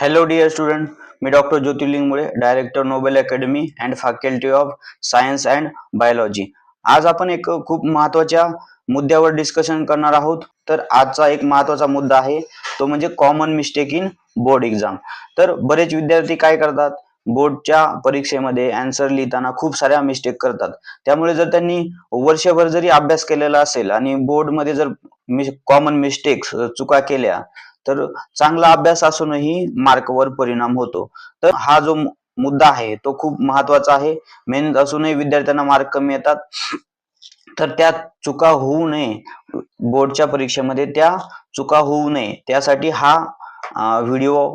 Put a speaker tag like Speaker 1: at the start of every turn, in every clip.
Speaker 1: Hello dear student me doctor Jyotirling Mule director Nobel academy and faculty of science and biology आज आपण एक खूप महत्त्वाच्या मुद्द्यावर डिस्कशन करणार आहोत. तर आजचा एक महत्त्वाचा मुद्दा आहे तो म्हणजे common mistake in board exam तर बरेच विद्यार्थी काय करतात? बोर्डच्या परीक्षेमध्ये अँसर लिहिताना खूप साऱ्या मिस्टेक करतात. त्यामुळे जर त्यांनी वर्षभर जरी अभ्यास केलेला असेल आणि बोर्डमध्ये जर कॉमन मिस्टेक्स चुका केल्या तर चांगला अभ्यास असूनही मार्कवर परिणाम होतो. तर हा जो मुद्दा आहे तो खूप महत्त्वाचा आहे. मेहनत असूनही विद्यार्थ्यांना मार्क कमी येतात. तर त्या चुका होऊ नये. बोर्डच्या परीक्षेमध्ये त्या चुका होऊ नये. त्यासाठी हा व्हिडिओ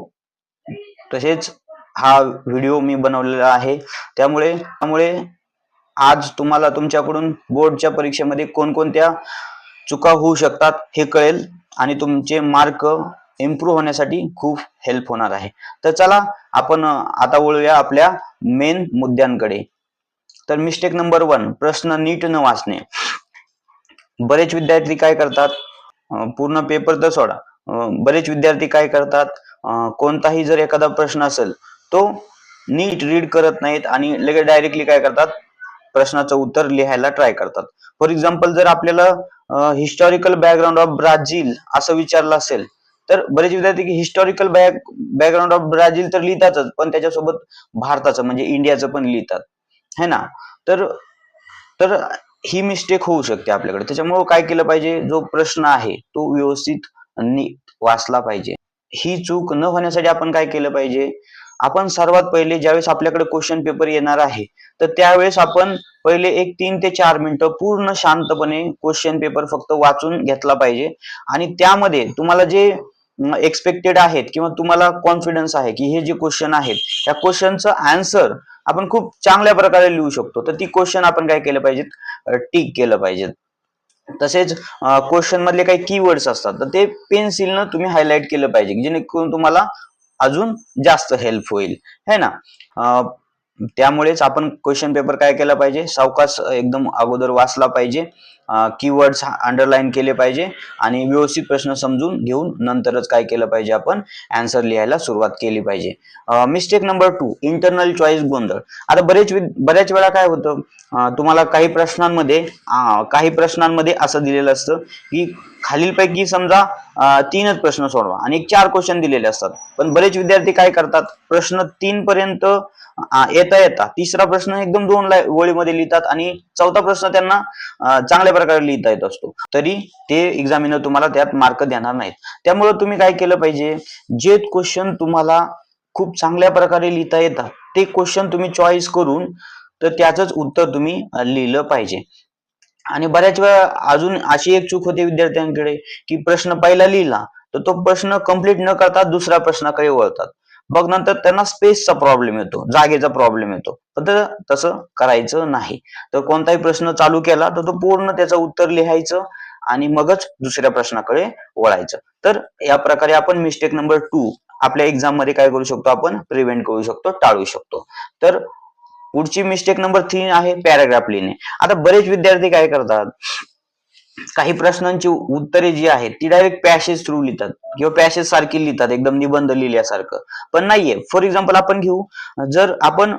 Speaker 1: तसेच हा व्हिडिओ मी बनवलेला आहे. त्यामुळे त्यामुळे आज तुम्हाला तुमच्याकडून बोर्डच्या परीक्षेमध्ये कोणकोणत्या चुका होऊ शकतात हे कळेल. आणि तुमचे मार्क इम्प्रूव्ह होण्यासाठी खूप हेल्प होणार आहे. तर चला आपण आता वळूया आपल्या मेन मुद्द्यांकडे. तर मिस्टेक नंबर वन प्रश्न नीट न वाचणे. बरेच विद्यार्थी काय करतात? पूर्ण पेपर तर सोडा. बरेच विद्यार्थी काय करतात? कोणताही जर एखादा प्रश्न असेल तो नीट रीड करत नाहीत आणि लगेच डायरेक्टली काय करतात? प्रश्नाचं उत्तर लिहायला ट्राय करतात. फॉर एक्झाम्पल जर आपल्याला हिस्टॉरिकल बॅकग्राऊंड ऑफ ब्राझील असं विचारलं असेल तर बरेच विद्यार्थी historical back background of Brazil तर लिहितातच पण त्याच्यासोबत भारताचं म्हणजे इंडियाचं पण लिहितात. है ना? तर तर ही मिस्टेक होऊ शकते आपल्याकडे. त्याच्यामुळे काय केलं पाहिजे? जो प्रश्न आहे तो व्यवस्थित नीट वाचला पाहिजे. ही चूक न होण्यासाठी आपण काय केलं पाहिजे? आपण सर्वात पहिले ज्यावेळेस आपल्याकडे क्वेश्चन पेपर येणार आहे तर त्यावेळेस आपण पहिले एक तीन ते चार मिनिटं पूर्ण शांतपणे क्वेश्चन पेपर फक्त वाचून घेतला पाहिजे. आणि त्यामध्ये तुम्हाला जे एक्सपेक्टेड आहेत किंवा तुम्हाला कॉन्फिडन्स आहे की हे जे क्वेश्चन आहेत त्या क्वेश्चनचं आन्सर आपण खूप चांगल्या प्रकारे लिहू शकतो. तर ती क्वेश्चन आपण काय केलं पाहिजेत? टिक केलं पाहिजे तसेच क्वेश्चन मधले काही कीवर्ड्स असतात तर ते पेन्सिलनं तुम्ही हायलाइट केलं पाहिजे जेणेकरून तुम्हाला अजून जास्त हेल्प होईल. है ना? त्यामुळेच आपण क्वेश्चन पेपर काय केला पाहिजे? सावकाश एकदम अगोदर वाचला पाहिजे. कीवर्ड्स अंडरलाईन केले पाहिजे आणि व्यवस्थित प्रश्न समजून घेऊन नंतरच काय केलं पाहिजे आपण? अँसर लिहायला सुरुवात केली पाहिजे. Mistake number two internal choice गोंधळ. आता बरेच बऱ्याच वेळा काय होतं? तुम्हाला काही प्रश्नांमध्ये काही प्रश्नांमध्ये असं दिलेलं असतं की खालीलपैकी समजा तीनच प्रश्न सोडवा आणि एक चार क्वेश्चन दिलेले असतात. पण बरेच विद्यार्थी काय करतात? प्रश्न तीन पर्यंत येता येता. तिसरा प्रश्न एकदम दोन ओळीमध्ये लिहितात आणि चौथा प्रश्न त्यांना चांगल्या प्रकारे लिहिता येत असतो. तरी ते एक्झामिनर तुम्हाला त्यात मार्क देणार नाहीत. त्यामुळे तुम्ही काय केलं पाहिजे? जे क्वेश्चन तुम्हाला खूप चांगल्या प्रकारे लिहिता येतात ते क्वेश्चन तुम्ही चॉईस करून तर त्याचंच उत्तर तुम्ही लिहिलं पाहिजे. आणि बऱ्याच वेळा अजून अशी एक चूक होते विद्यार्थ्यांकडे की प्रश्न पहिला लिहिला तर तो प्रश्न कंप्लीट न करता दुसऱ्या प्रश्नाकडे वळतात. मग नंतर त्यांना स्पेसचा प्रॉब्लेम येतो जागेचा प्रॉब्लेम येतो. पण तर तसं करायचं नाही. तर कोणताही प्रश्न चालू केला तर तो पूर्ण त्याचं उत्तर लिहायचं आणि मगच दुसऱ्या प्रश्नाकडे वळायचं. तर या प्रकारे आपण मिस्टेक नंबर टू आपल्या एक्झाममध्ये काय करू शकतो आपण? प्रिव्हेंट करू शकतो टाळू शकतो. तर पुढची मिस्टेक नंबर थ्री आहे पॅराग्राफ लिहिणे. आता बरेच विद्यार्थी काय करतात? काही प्रश्नांची उत्तरे जी आहेत ती डायरेक्ट पॅसेज थ्रू लिहितात. किंवा पॅसेज सारखी लिहितात एकदम निबंध लिहिल्यासारखं. पण नाहीये. फॉर एक्झाम्पल आपण घेऊ. जर आपण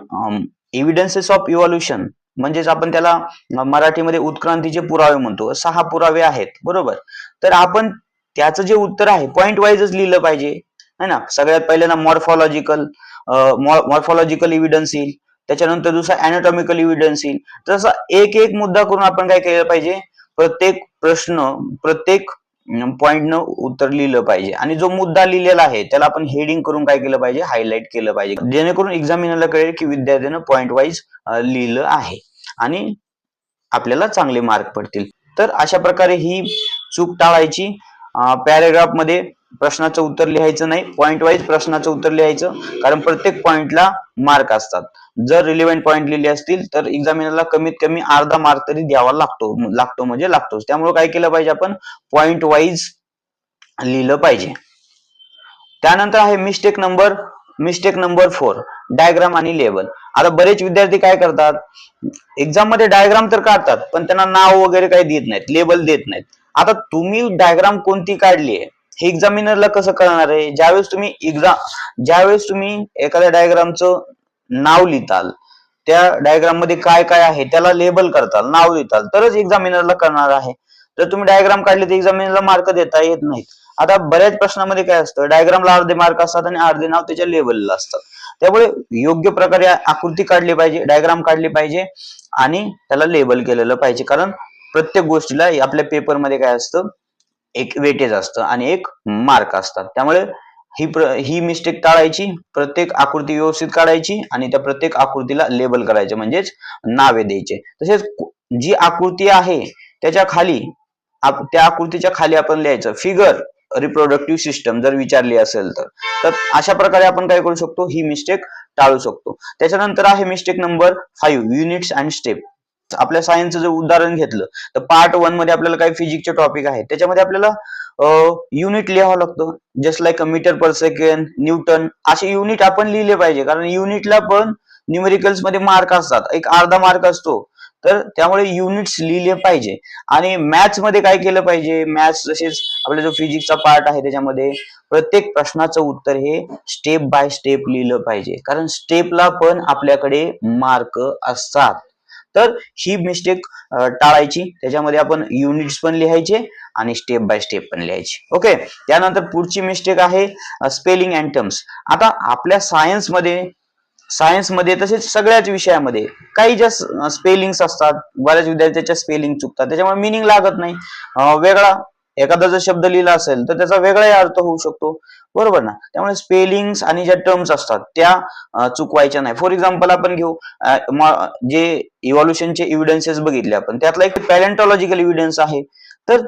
Speaker 1: एव्हिडन्सेस ऑफ इव्हॉल्युशन म्हणजेच आपण त्याला मराठीमध्ये उत्क्रांतीचे पुरावे म्हणतो. सहा पुरावे आहेत. बरोबर? तर आपण त्याचं जे उत्तर आहे पॉइंट वाईजच लिहिलं पाहिजे. है ना? सगळ्यात पहिल्यांदा मॉर्फॉलॉजिकल मॉर्फॉलॉजिकल इव्हिडन्स येईल. त्याच्यानंतर दुसरा अॅनाटॉमिकल इव्हिडन्स येईल. तसं एक एक मुद्दा करून आपण काय केलं पाहिजे? प्रत्येक प्रश्न प्रत्येक पॉइंटनं उत्तर लिहिलं पाहिजे. आणि जो मुद्दा लिहिलेला आहे त्याला आपण हेडिंग करून काय केलं पाहिजे? हायलाइट केलं पाहिजे. जेणेकरून एक्झामिनरला कळेल की विद्यार्थ्यानं पॉइंट वाईज लिहिलं आहे. आणि आपल्याला चांगले मार्क पडतील. तर अशा प्रकारे ही चूक टाळायची. पॅरेग्राफमध्ये प्रश्नाचं उत्तर लिहायचं नाही. पॉइंट वाईज प्रश्नाचं उत्तर लिहायचं. कारण प्रत्येक पॉइंटला मार्क असतात. जर रिलेव्हंट पॉईंट लिहिले असतील तर एक्झामिनरला कमीत कमी अर्धा मार्क तरी द्यावा लागतो. लागतो म्हणजे लागतोच. त्यामुळे काय केलं पाहिजे आपण? पॉइंट वाईज लिहिलं पाहिजे. त्यानंतर आहे mistake number mistake number four diagram आणि लेबल आता बरेच विद्यार्थी काय करतात? एक्झाममध्ये डायग्राम तर काढतात पण त्यांना नाव वगैरे काही देत नाहीत लेबल देत नाहीत. आता तुम्ही डायग्राम कोणती काढली आहे? हे एक्झामिनरला कसं कळणार आहे? ज्यावेळेस तुम्ही एक्झाम ज्यावेळेस तुम्ही एखाद्या डायग्रामचं नाव लिहिताल त्या डायग्राममध्ये काय काय आहे त्याला लेबल करताल नाव लिहिताल तरच एक्झामिनरला करणार आहे. जर तुम्ही डायग्राम काढले तर एक्झामिनरला मार्क देता येत नाहीत. आता बऱ्याच प्रश्नामध्ये काय असतं डायग्रामला अर्धे मार्क असतात आणि अर्धे नाव त्याच्या लेबलला असतात त्यामुळे योग्य प्रकारे आकृती काढली पाहिजे डायग्राम काढली पाहिजे आणि त्याला लेबल केलेलं पाहिजे. कारण प्रत्येक गोष्टीला आपल्या पेपरमध्ये काय असतं एक वेटेज असतं आणि एक मार्क असतात. त्यामुळे ही प्र ही मिस्टेक टाळायची प्रत्येक आकृती व्यवस्थित काढायची आणि त्या प्रत्येक आकृतीला लेबल करायचे म्हणजेच नावे द्यायचे. तसेच जी आकृती आहे त्याच्याखाली आप- त्या आकृतीच्या खाली आपण लिहायचं फिगर रिप्रोडक्टिव्ह सिस्टम जर विचारली असेल तर. तर अशा प्रकारे आपण काय करू शकतो? ही मिस्टेक टाळू शकतो. त्याच्यानंतर आहे mistake number five units and step आपल्या सायन्सचं जर उदाहरण घेतलं तर पार्ट वनमध्ये आपल्याला काही फिजिक्सचे टॉपिक आहेत. त्याच्यामध्ये आपल्याला युनिट लिहावं लागतं. Just like meter per second newton असे युनिट आपण लिहिले पाहिजे. कारण युनिटला पण न्यूमेरिकल्समध्ये मार्क असतात. एक अर्धा मार्क असतो. तर त्यामुळे युनिट्स लिहिले पाहिजे. आणि मॅथ्समध्ये काय केलं पाहिजे? मॅथ्स तसेच आपला जो फिजिक्सचा पार्ट आहे त्याच्यामध्ये प्रत्येक प्रश्नाचं उत्तर हे स्टेप बाय स्टेप लिहिलं पाहिजे. कारण स्टेपला पण आपल्याकडे मार्क असतात. तर ही मिस्टेक टाळायची. त्याच्यामध्ये आपण युनिट्स पण लिहायचे आणि स्टेप बाय स्टेप पण लिहायचे. ओके त्यानंतर पुढची मिस्टेक आहे स्पेलिंग अँड टर्म्स आता आपल्या सायन्समध्ये सायन्समध्ये तसेच सगळ्याच विषयामध्ये काही ज्या स्पेलिंग्स असतात बऱ्याच विद्यार्थ्याच्या स्पेलिंग चुकतात त्याच्यामुळे मिनिंग लागत नाही. वेगळा एखादा जर शब्द लिहिला असेल तर त्याचा वेगळाही अर्थ होऊ शकतो. बरोबर ना? त्यामुळे स्पेलिंग्स आणि ज्या टर्म्स असतात त्या चुकवायच्या नाही. फॉर एक्झाम्पल आपण घेऊ जे इव्हॉल्युशनचे इव्हिडन्सेस बघितले आपण त्यातला एक पॅलेंटॉलॉजिकल इव्हिडन्स आहे. तर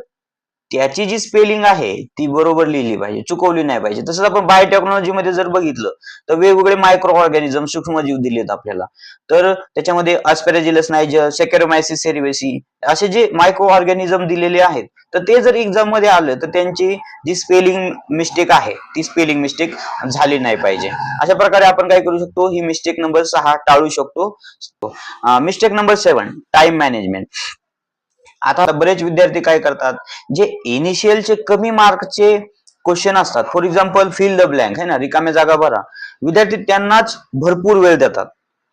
Speaker 1: त्याची जी स्पेलिंग आहे ती बरोबर लिहिली पाहिजे चुकवली नाही पाहिजे. तसंच आपण बायोटेक्नॉलॉजीमध्ये जर बघितलं तर वेगवेगळे मायक्रो ऑर्गॅनिझम सूक्ष्मजीव दिलेत आपल्याला. तर त्याच्यामध्ये अस्पेरेजिलस नायजर सेकॅरोमायसिस सेरिवेसी असे जे मायक्रो ऑर्गॅनिझम दिलेले आहेत तर ते जर एक्झाममध्ये आलं तर त्यांची जी स्पेलिंग मिस्टेक आहे ती स्पेलिंग मिस्टेक झाली नाही पाहिजे. अशा प्रकारे आपण काय करू शकतो ही मिस्टेक नंबर सहा टाळू शकतो. Mistake number seven time management आता बरेच विद्यार्थी काय करतात? जे इनिशियलचे कमी मार्कचे क्वेश्चन असतात. For example fill the blank है ना? रिकाम्या जागा भरा. विद्यार्थी त्यांनाच भरपूर वेळ देतात.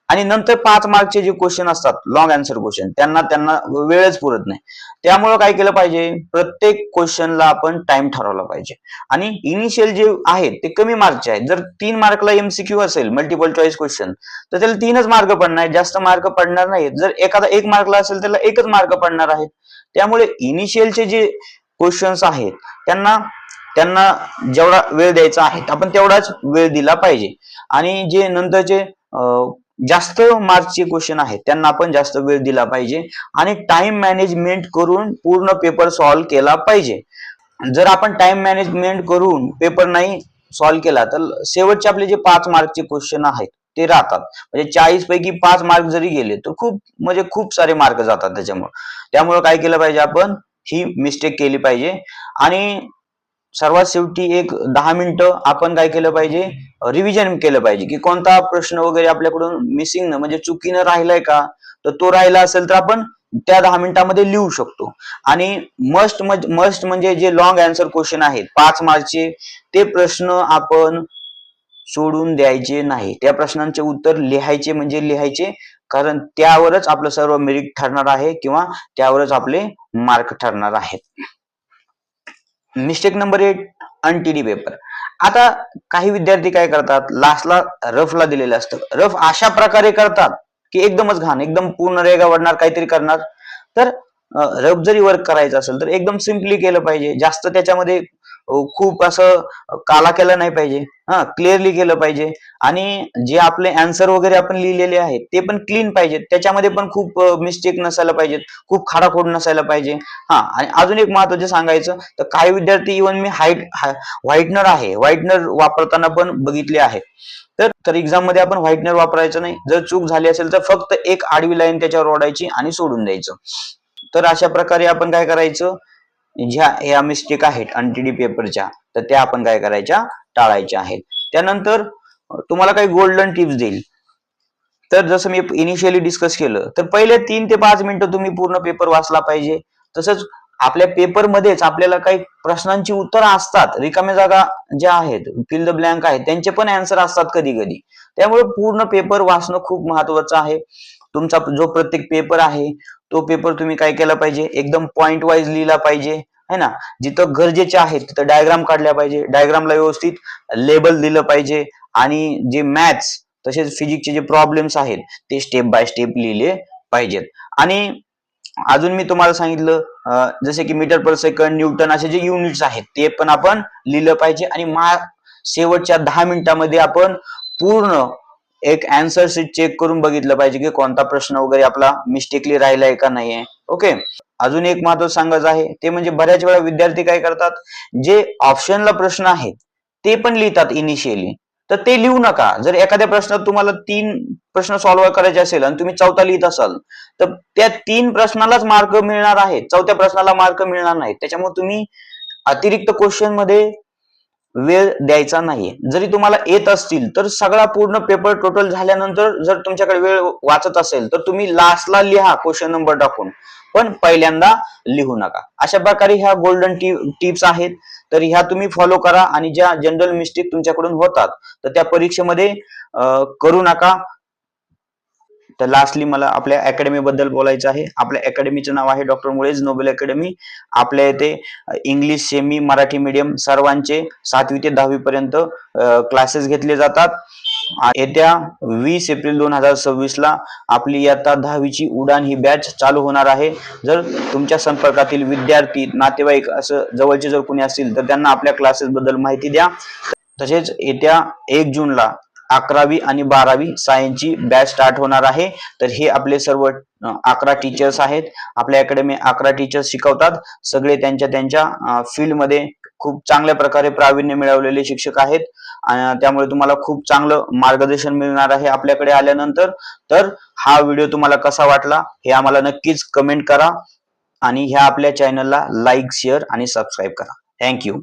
Speaker 1: आणि नंतर पाच मार्कचे जे क्वेश्चन असतात लॉंग आन्सर क्वेश्चन त्यांना त्यांना वेळच पुरत नाही. त्यामुळे काय केलं पाहिजे? प्रत्येक क्वेश्चनला आपण टाइम ठरवला पाहिजे. आणि इनिशियल जे आहेत ते कमी मार्कचे आहेत. जर तीन मार्कला एमसीक्यू असेल मल्टिपल चॉईस क्वेश्चन तर त्याला तीनच मार्क पडणार आहेत जास्त मार्क पडणार नाहीत. जर एखादा एक मार्कला असेल त्याला एकच मार्क पडणार आहेत. त्यामुळे इनिशियलचे जे क्वेश्चन्स आहेत त्यांना त्यांना जेवढा वेळ द्यायचा आहे आपण तेवढाच वेळ दिला पाहिजे. आणि जे नंतरचे जास्त मार्क्सचे क्वेश्चन आहेत. त्यांना आपण जास्त वेळ दिला पाहिजे आणि टाइम मॅनेजमेंट करून पूर्ण पेपर सॉल्व केला पाहिजे. जर आपण टाइम मॅनेजमेंट करून पेपर नाही सॉल्व केला तर शेवटचे आपले जे पाच मार्कचे क्वेश्चन आहेत ते राहतात. म्हणजे चाळीस पैकी पाच मार्क जरी गेले तर खूप म्हणजे खूप सारे मार्क जातात त्याच्यामुळे. त्यामुळे काय केलं पाहिजे आपण? ही मिस्टेक केली पाहिजे. आणि सर्वात शेवटी एक दहा मिनिटं आपण काय केलं पाहिजे? रिव्हिजन केलं पाहिजे. की कोणता प्रश्न वगैरे आपल्याकडून मिसिंग न म्हणजे चुकीनं राहिलाय का? तर तो राहिला असेल तर आपण त्या दहा मिनिटांमध्ये लिहू शकतो. आणि मस्ट मस्ट म्हणजे जे लॉंग आन्सर क्वेश्चन आहेत पाच मार्कचे ते प्रश्न आपण सोडून द्यायचे नाही. त्या प्रश्नांचे उत्तर लिहायचे म्हणजे लिहायचे कारण त्यावरच आपलं सर्व मेरिट ठरणार आहे किंवा त्यावरच आपले मार्क ठरणार आहेत. Mistake number eight untidy paper आता काही विद्यार्थी काय करतात? लास्टला रफला दिलेलं असतं. रफ अशा प्रकारे करतात की एकदमच घाण एकदम पूर्ण रेगा वडणार काहीतरी करणार. तर रफ जरी वर्क करायचं असेल तर एकदम सिम्पली केलं पाहिजे. जास्त त्याच्यामध्ये खूप असं काला केलं नाही पाहिजे. हा क्लिअरली केलं पाहिजे. आणि जे आपले अँसर वगैरे आपण लिहिलेले आहेत ते पण क्लीन पाहिजेत. त्याच्यामध्ये पण खूप मिस्टेक नसायला पाहिजेत. खूप खाडाखोड नसायला पाहिजे. हा आणि अजून एक महत्वाचं सांगायचं तर काही विद्यार्थी इव्हन मी हाईट व्हाईटनर आहे. व्हाईटनर वापरताना पण बघितले आहे. तर तर एक्झाममध्ये आपण व्हाईटनर वापरायचं नाही. जर चूक झाली असेल तर फक्त एक आडवी लाईन त्याच्यावर ओढायची आणि सोडून द्यायचं. तर अशा प्रकारे आपण काय करायचं ज्या ह्या मिस्टेक आहेत अनटीडी पेपरच्या तर त्या आपण काय करायच्या? टाळायच्या आहेत. त्यानंतर तुम्हाला काही गोल्डन टिप्स देईल. तर जसं मी इनिशियली डिस्कस केलं तर पहिले तीन ते पाच मिनिटं तुम्ही पूर्ण पेपर वाचला पाहिजे. तसंच आपल्या पेपर मध्येच आपल्याला काही प्रश्नांची उत्तरं असतात. रिकाम्या जागा ज्या आहेत फिल द ब्लँक आहेत त्यांचे पण अँसर असतात कधी कधी त्यामुळे पूर्ण पेपर वाचणं खूप महत्वाचं आहे. तुमचा जो प्रत्येक पेपर आहे तो पेपर तुम्ही काय केला पाहिजे? एकदम पॉइंट वाईज लिहिला पाहिजे है ना? जिथं गरजेचे आहेत तिथं डायग्राम काढल्या पाहिजे डायग्रामला व्यवस्थित लेबल दिलं पाहिजे आणि जे मॅथ्स तसेच फिजिक्सचे जे प्रॉब्लेम्स आहेत ते स्टेप बाय स्टेप लिहिले पाहिजेत. आणि अजून मी तुम्हाला सांगितलं जसे की मीटर पर सेकंड न्यूटन असे जे युनिट्स आहेत ते पण आपण लिहिलं पाहिजे आणि मा शेवटच्या दहा मिनिटांमध्ये आपण पूर्ण एक अँसर शीट चेक करून बघितलं पाहिजे की कोणता प्रश्न वगैरे आपला मिस्टेकली राहिलाय का नाहीये. ओके अजून एक महत्त्व सांगायचं आहे ते म्हणजे बऱ्याच वेळा विद्यार्थी काय करतात जे ऑप्शनला प्रश्न आहेत ते पण लिहितात इनिशियली तर ते लिहू नका. जर एखाद्या प्रश्नात तुम्हाला तीन प्रश्न सॉल्व्ह करायचे असेल आणि तुम्ही चौथा लिहित असाल तर त्या तीन प्रश्नालाच मार्क मिळणार आहेत. चौथ्या प्रश्नाला मार्क मिळणार नाही त्याच्यामुळे तुम्ही अतिरिक्त क्वेश्चनमध्ये वेळ द्यायचा नाही जरी तुम्हाला येत असतील तर सगळा पूर्ण पेपर टोटल झाल्यानंतर जर तुमच्याकडे वेळ वाचत असेल तर तुम्ही लास्टला लिहा क्वेश्चन नंबर टाकून. पण पहिल्यांदा लिहू नका. अशा प्रकारे ह्या गोल्डन टिप्स आहेत. तर ह्या तुम्ही फॉलो करा आणि ज्या जनरल मिस्टेक तुमच्याकडून होतात तर त्या परीक्षेमध्ये करू नका. तर लास्टली मला आपल्या अकॅडमीबद्दल बोलायचं आहे. आपल्या अकॅडमीचं नाव आहे डॉक्टर मुळेज नोबेल अकॅडमी आपल्या येथे इंग्लिश सेमी मराठी मीडियम सर्वांचे सातवी ते दहावी पर्यंत क्लासेस घेतले जातात. येत्या वीस एप्रिल दोन हजार सव्वीस ला आपली इयत्ता दहावीची उडान ही बॅच चालू होणार आहे. जर तुमच्या संपर्कातील विद्यार्थी नातेवाईक असं जवळचे जर कोणी असतील तर त्यांना आपल्या क्लासेस बद्दल माहिती द्या. तसेच येत्या एक जूनला अकरावी आणि बारावी सायन्सची बॅच स्टार्ट होणार आहे. तर हे आपले सर्व अकरा टीचर्स आहेत. आपल्या अकॅडमी अकरा टीचर्स शिकवतात. सगळे त्यांच्या त्यांच्या फील्डमध्ये खूप चांगल्या प्रकारे प्रावीण्य मिळवलेले शिक्षक आहेत. त्यामुळे तुम्हाला खूप चांगलं मार्गदर्शन मिळणार आहे आपल्याकडे आल्यानंतर. तर हा व्हिडिओ तुम्हाला कसा वाटला हे आम्हाला नक्कीच कमेंट करा. आणि ह्या आपल्या चॅनलला लाईक शेअर आणि सबस्क्राईब करा. Thank you